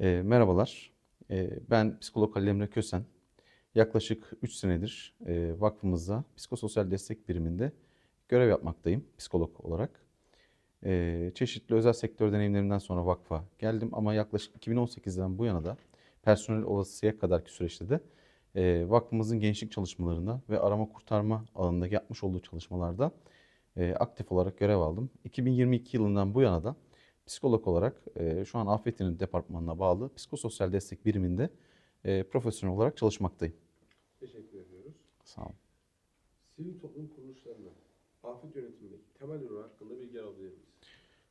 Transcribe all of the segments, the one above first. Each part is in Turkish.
E, merhabalar, E, ben psikolog Halil Emre Kösen. Yaklaşık 3 senedir e, vakfımızda psikososyal destek biriminde görev yapmaktayım psikolog olarak. E, çeşitli özel sektör deneyimlerimden sonra vakfa geldim ama yaklaşık 2018'den bu yana da personel olasılığa kadarki süreçte de e, vakfımızın gençlik çalışmalarında ve arama kurtarma alanında yapmış olduğu çalışmalarda e, aktif olarak görev aldım. 2022 yılından bu yana da psikolog olarak e, şu an Afet Yönetimi Departmanı'na bağlı psikososyal destek biriminde e, profesyonel olarak çalışmaktayım. Teşekkür ediyoruz. Sağ olun. Sivil toplum kuruluşlarına afet yönetimindeki temel ürün hakkında bilgi alabilir miyiz?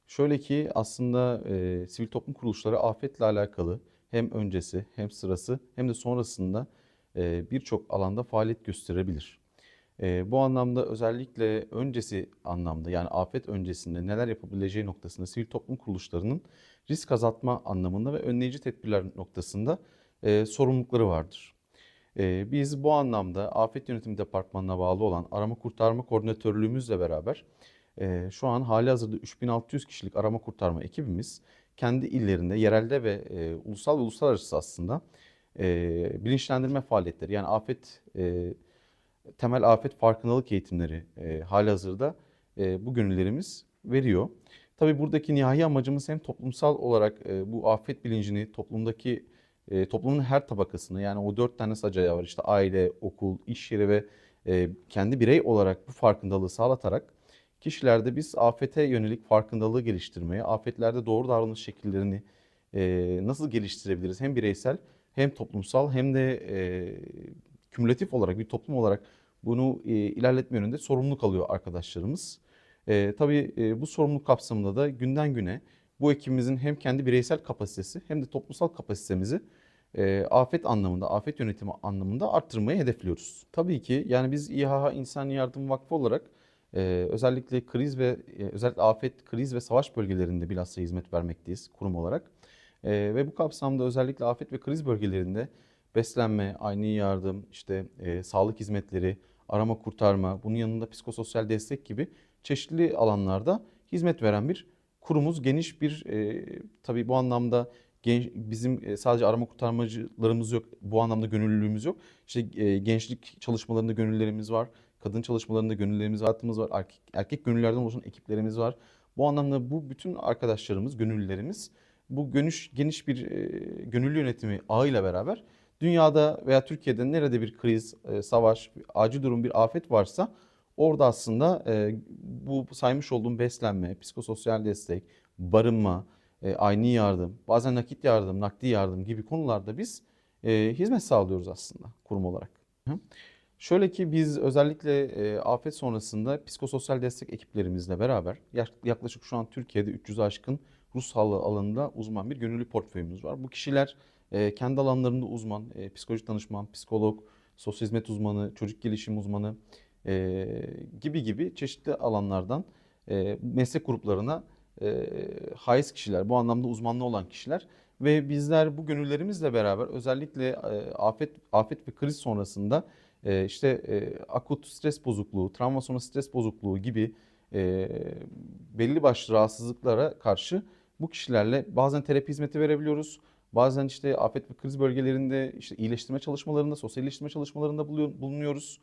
Şöyle ki aslında e, sivil toplum kuruluşları afetle alakalı hem öncesi hem sırası hem de sonrasında e, birçok alanda faaliyet gösterebilir. E, bu anlamda özellikle öncesi anlamda yani afet öncesinde neler yapabileceği noktasında sivil toplum kuruluşlarının risk azaltma anlamında ve önleyici tedbirler noktasında e, sorumlulukları vardır. E, biz bu anlamda Afet Yönetimi Departmanı'na bağlı olan arama kurtarma koordinatörlüğümüzle beraber e, şu an hali hazırda 3600 kişilik arama kurtarma ekibimiz kendi illerinde, yerelde ve e, ulusal ve uluslararası aslında e, bilinçlendirme faaliyetleri yani afet e, temel afet farkındalık eğitimleri e, halihazırda e, bu gönüllerimiz veriyor. Tabii buradaki nihai amacımız hem toplumsal olarak e, bu afet bilincini toplumdaki e, toplumun her tabakasını yani o dört tane sacaya var işte aile, okul, iş yeri ve e, kendi birey olarak bu farkındalığı sağlatarak kişilerde biz afete yönelik farkındalığı geliştirmeye, afetlerde doğru davranış şekillerini e, nasıl geliştirebiliriz hem bireysel hem toplumsal hem de e, kümülatif olarak bir toplum olarak bunu e, ilerletme yönünde sorumluluk alıyor arkadaşlarımız. E, tabii e, bu sorumluluk kapsamında da günden güne bu ekibimizin hem kendi bireysel kapasitesi hem de toplumsal kapasitemizi e, afet anlamında, afet yönetimi anlamında arttırmayı hedefliyoruz. Tabii ki yani biz İHH İnsan Yardım Vakfı olarak e, özellikle kriz ve e, özellikle afet, kriz ve savaş bölgelerinde bilhassa hizmet vermekteyiz kurum olarak. E, ve bu kapsamda özellikle afet ve kriz bölgelerinde beslenme, aynı yardım, işte e, sağlık hizmetleri, arama kurtarma, bunun yanında psikososyal destek gibi çeşitli alanlarda hizmet veren bir kurumuz. Geniş bir e, tabii bu anlamda genç, bizim e, sadece arama kurtarmacılarımız yok. Bu anlamda gönüllülüğümüz yok. İşte e, gençlik çalışmalarında gönüllerimiz var. Kadın çalışmalarında gönüllerimiz hayatımız var. Erkek, erkek gönüllerden oluşan ekiplerimiz var. Bu anlamda bu bütün arkadaşlarımız, gönüllülerimiz bu geniş, geniş bir e, gönüllü yönetimi ağıyla beraber dünyada veya Türkiye'de nerede bir kriz, e, savaş, bir acil durum, bir afet varsa orada aslında e, bu saymış olduğum beslenme, psikososyal destek, barınma, e, aynı yardım, bazen nakit yardım, nakdi yardım gibi konularda biz hizmet sağlıyoruz aslında kurum olarak. Şöyle ki biz özellikle afet sonrasında psikososyal destek ekiplerimizle beraber yak- yaklaşık şu an Türkiye'de 300 aşkın ruh sağlığı alanında uzman bir gönüllü portföyümüz var. Bu kişiler e, kendi alanlarında uzman, e, psikolojik danışman, psikolog, sosyal hizmet uzmanı, çocuk gelişim uzmanı e, gibi gibi çeşitli alanlardan e, meslek gruplarına e, kişiler, bu anlamda uzmanlığı olan kişiler ve bizler bu gönüllerimizle beraber özellikle afet afet ve kriz sonrasında işte akut stres bozukluğu, travma sonrası stres bozukluğu gibi e, belli başlı rahatsızlıklara karşı bu kişilerle bazen terapi hizmeti verebiliyoruz. Bazen işte afet ve kriz bölgelerinde işte iyileştirme çalışmalarında, sosyal iyileştirme çalışmalarında bulunuyoruz.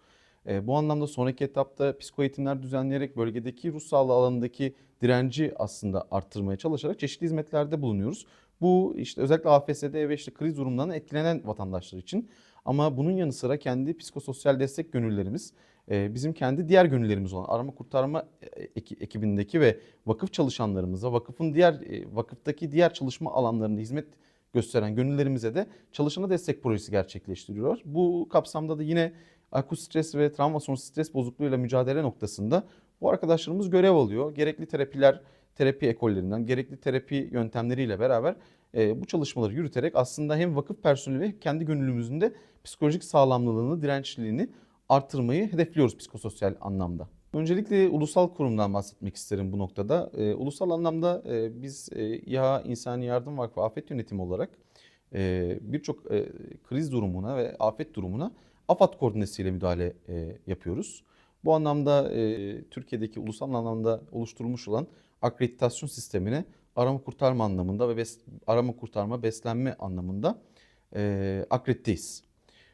E, bu anlamda sonraki etapta psiko eğitimler düzenleyerek bölgedeki ruh sağlığı alanındaki direnci aslında arttırmaya çalışarak çeşitli hizmetlerde bulunuyoruz. Bu işte özellikle AFS'de ve işte kriz durumlarından etkilenen vatandaşlar için. Ama bunun yanı sıra kendi psikososyal destek gönüllerimiz, e, bizim kendi diğer gönüllerimiz olan arama kurtarma e, eki- ekibindeki ve vakıf çalışanlarımıza, vakıfın diğer e, vakıftaki diğer çalışma alanlarında hizmet gösteren gönüllerimize de çalışana destek projesi gerçekleştiriyorlar. Bu kapsamda da yine akut stres ve travma sonrası stres bozukluğuyla mücadele noktasında bu arkadaşlarımız görev alıyor. Gerekli terapiler, terapi ekollerinden, gerekli terapi yöntemleriyle beraber e, bu çalışmaları yürüterek aslında hem vakıf personeli ve kendi gönüllümüzün de psikolojik sağlamlılığını, dirençliliğini arttırmayı hedefliyoruz psikososyal anlamda. Öncelikle ulusal kurumdan bahsetmek isterim bu noktada. E, ulusal anlamda e, biz e, İHA İnsani Yardım Vakfı Afet Yönetimi olarak e, birçok e, kriz durumuna ve afet durumuna AFAD koordinesiyle müdahale e, yapıyoruz. Bu anlamda e, Türkiye'deki ulusal anlamda oluşturulmuş olan akreditasyon sistemine arama kurtarma anlamında ve bes- arama kurtarma beslenme anlamında e, akrediteyiz.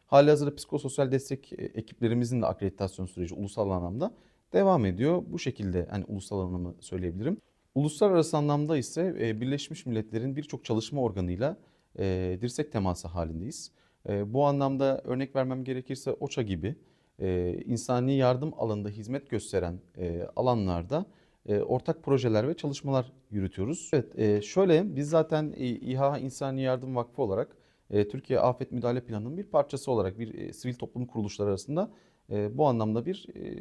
Halihazırda psikososyal destek e, ekiplerimizin de akreditasyon süreci ulusal anlamda devam ediyor. Bu şekilde hani ulusal anlamı söyleyebilirim. Uluslararası anlamda ise e, Birleşmiş Milletler'in birçok çalışma organıyla e, dirsek teması halindeyiz. E, bu anlamda örnek vermem gerekirse OÇA gibi insani yardım alanında hizmet gösteren alanlarda ortak projeler ve çalışmalar yürütüyoruz. Evet, şöyle biz zaten İHA İnsani Yardım Vakfı olarak Türkiye Afet Müdahale Planı'nın bir parçası olarak bir e, sivil toplum kuruluşları arasında e, bu anlamda bir e,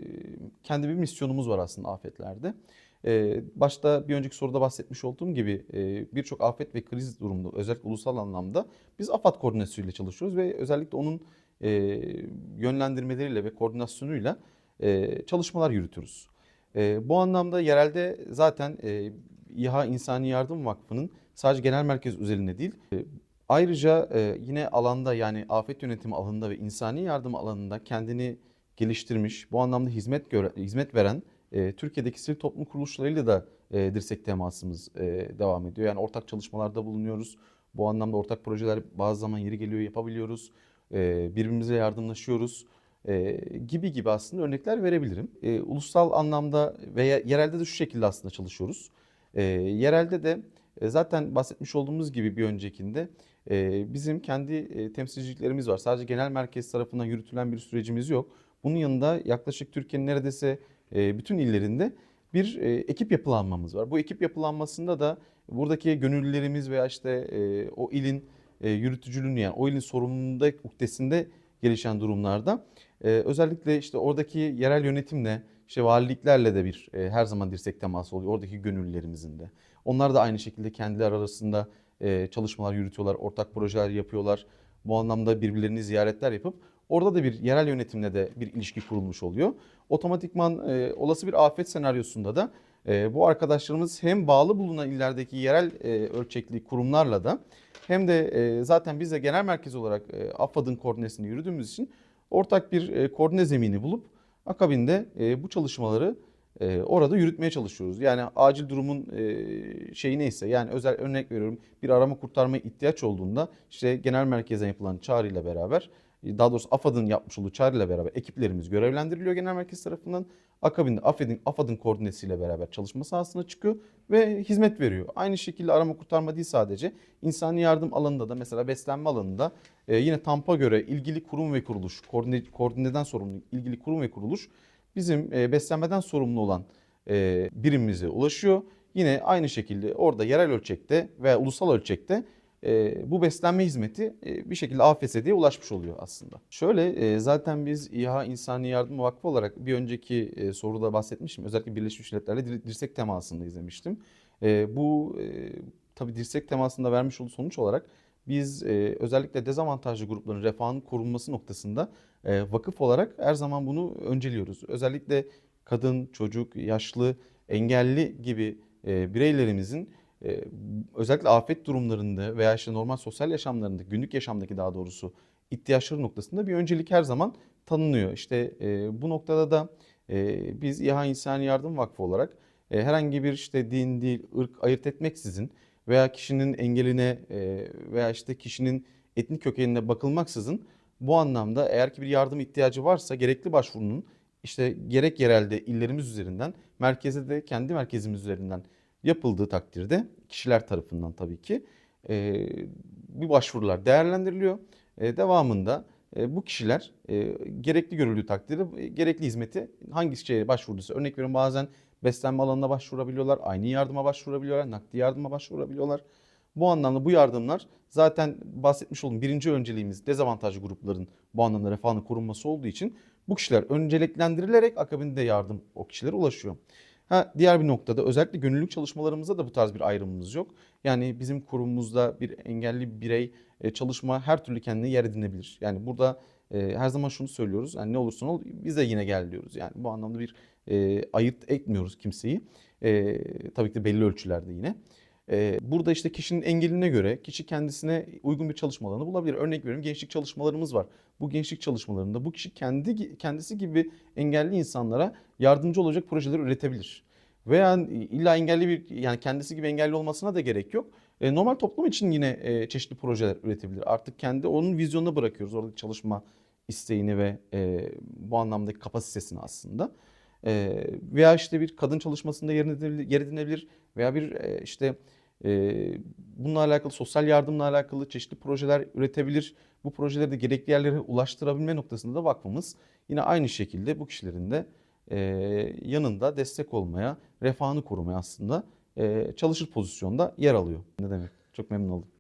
kendi bir misyonumuz var aslında afetlerde. E, başta bir önceki soruda bahsetmiş olduğum gibi e, birçok afet ve kriz durumunda özellikle ulusal anlamda biz AFAD koordinasyonuyla çalışıyoruz ve özellikle onun e, yönlendirmeleriyle ve koordinasyonuyla e, çalışmalar yürütüyoruz. E, bu anlamda yerelde zaten e, İHA İnsani Yardım Vakfı'nın sadece genel merkez üzerinde değil, e, ayrıca e, yine alanda yani afet yönetimi alanında ve insani yardım alanında kendini geliştirmiş, bu anlamda hizmet göre, hizmet veren e, Türkiye'deki sivil toplum kuruluşlarıyla da e, dirsek temasımız e, devam ediyor. Yani ortak çalışmalarda bulunuyoruz. Bu anlamda ortak projeler bazı zaman yeri geliyor yapabiliyoruz. E, birbirimize yardımlaşıyoruz e, gibi gibi aslında örnekler verebilirim. E, ulusal anlamda veya yerelde de şu şekilde aslında çalışıyoruz. E, yerelde de e, zaten bahsetmiş olduğumuz gibi bir öncekinde bizim kendi temsilciliklerimiz var. Sadece genel merkez tarafından yürütülen bir sürecimiz yok. Bunun yanında yaklaşık Türkiye'nin neredeyse bütün illerinde bir ekip yapılanmamız var. Bu ekip yapılanmasında da buradaki gönüllülerimiz veya işte o ilin yürütücülüğünü yani o ilin sorumluluğunda uhdesinde gelişen durumlarda özellikle işte oradaki yerel yönetimle işte valiliklerle de bir her zaman dirsek teması oluyor oradaki gönüllülerimizin de. Onlar da aynı şekilde kendiler arasında e, çalışmalar yürütüyorlar, ortak projeler yapıyorlar. Bu anlamda birbirlerini ziyaretler yapıp orada da bir yerel yönetimle de bir ilişki kurulmuş oluyor. Otomatikman e, olası bir afet senaryosunda da e, bu arkadaşlarımız hem bağlı bulunan illerdeki yerel e, ölçekli kurumlarla da hem de e, zaten biz de genel merkez olarak e, AFAD'ın koordinesini yürüdüğümüz için ortak bir e, koordine zemini bulup akabinde e, bu çalışmaları e, orada yürütmeye çalışıyoruz. Yani acil durumun e, şeyi neyse yani özel örnek veriyorum bir arama kurtarmaya ihtiyaç olduğunda işte genel merkezden yapılan çağrıyla beraber e, daha doğrusu AFAD'ın yapmış olduğu çağrıyla beraber ekiplerimiz görevlendiriliyor genel merkez tarafından. Akabinde AFAD'ın AFAD'ın koordinesiyle beraber çalışma sahasına çıkıyor ve hizmet veriyor. Aynı şekilde arama kurtarma değil sadece insani yardım alanında da mesela beslenme alanında e, yine TAMP'a göre ilgili kurum ve kuruluş, koordine, koordineden sorumlu ilgili kurum ve kuruluş bizim e, beslenmeden sorumlu olan e, birimimize ulaşıyor. Yine aynı şekilde orada yerel ölçekte veya ulusal ölçekte e, bu beslenme hizmeti bir şekilde AFS'ye ulaşmış oluyor aslında. Şöyle zaten biz İHA İnsani Yardım Vakfı olarak bir önceki soruda bahsetmiştim. Özellikle Birleşmiş Milletler'le dir- dirsek temasında izlemiştim. Bu tabii dirsek temasında vermiş olduğu sonuç olarak biz e, özellikle dezavantajlı grupların refahının korunması noktasında e, vakıf olarak her zaman bunu önceliyoruz. Özellikle kadın, çocuk, yaşlı, engelli gibi e, bireylerimizin e, özellikle afet durumlarında veya işte normal sosyal yaşamlarında, günlük yaşamdaki daha doğrusu ihtiyaçları noktasında bir öncelik her zaman tanınıyor. İşte e, bu noktada da e, biz İHA İnsani Yardım Vakfı olarak e, herhangi bir işte din, dil, ırk ayırt etmeksizin veya kişinin engeline e, veya işte kişinin etnik kökenine bakılmaksızın bu anlamda eğer ki bir yardım ihtiyacı varsa gerekli başvurunun işte gerek yerelde illerimiz üzerinden merkeze de kendi merkezimiz üzerinden yapıldığı takdirde kişiler tarafından tabii ki e, bu başvurular değerlendiriliyor. E, devamında bu kişiler gerekli görüldüğü takdirde gerekli hizmeti hangi şeye başvurduysa örnek veriyorum bazen beslenme alanına başvurabiliyorlar, aynı yardıma başvurabiliyorlar, nakdi yardıma başvurabiliyorlar. Bu anlamda bu yardımlar zaten bahsetmiş olduğum birinci önceliğimiz dezavantajlı grupların bu anlamda refahının korunması olduğu için bu kişiler önceliklendirilerek akabinde yardım o kişilere ulaşıyor. Ha, diğer bir noktada özellikle gönüllülük çalışmalarımızda da bu tarz bir ayrımımız yok. Yani bizim kurumumuzda bir engelli birey e, çalışma her türlü kendine yer edinebilir. Yani burada e, her zaman şunu söylüyoruz. Yani ne olursa ol biz de yine gel diyoruz. Yani bu anlamda bir e, ayırt etmiyoruz kimseyi. E, tabii ki de belli ölçülerde yine. E, burada işte kişinin engeline göre kişi kendisine uygun bir çalışma alanı bulabilir. Örnek veriyorum gençlik çalışmalarımız var. Bu gençlik çalışmalarında bu kişi kendi kendisi gibi engelli insanlara yardımcı olacak projeler üretebilir. Veya illa engelli bir yani kendisi gibi engelli olmasına da gerek yok. E, normal toplum için yine e, çeşitli projeler üretebilir. Artık kendi onun vizyonuna bırakıyoruz oradaki çalışma isteğini ve e, bu anlamdaki kapasitesini aslında. E, veya işte bir kadın çalışmasında yer edinebilir, yer edinebilir veya bir e, işte e, bununla alakalı sosyal yardımla alakalı çeşitli projeler üretebilir. Bu projeleri de gerekli yerlere ulaştırabilme noktasında da vakfımız yine aynı şekilde bu kişilerin de e, yanında destek olmaya, refahını korumaya aslında çalışır pozisyonda yer alıyor. Ne demek? Çok memnun oldum.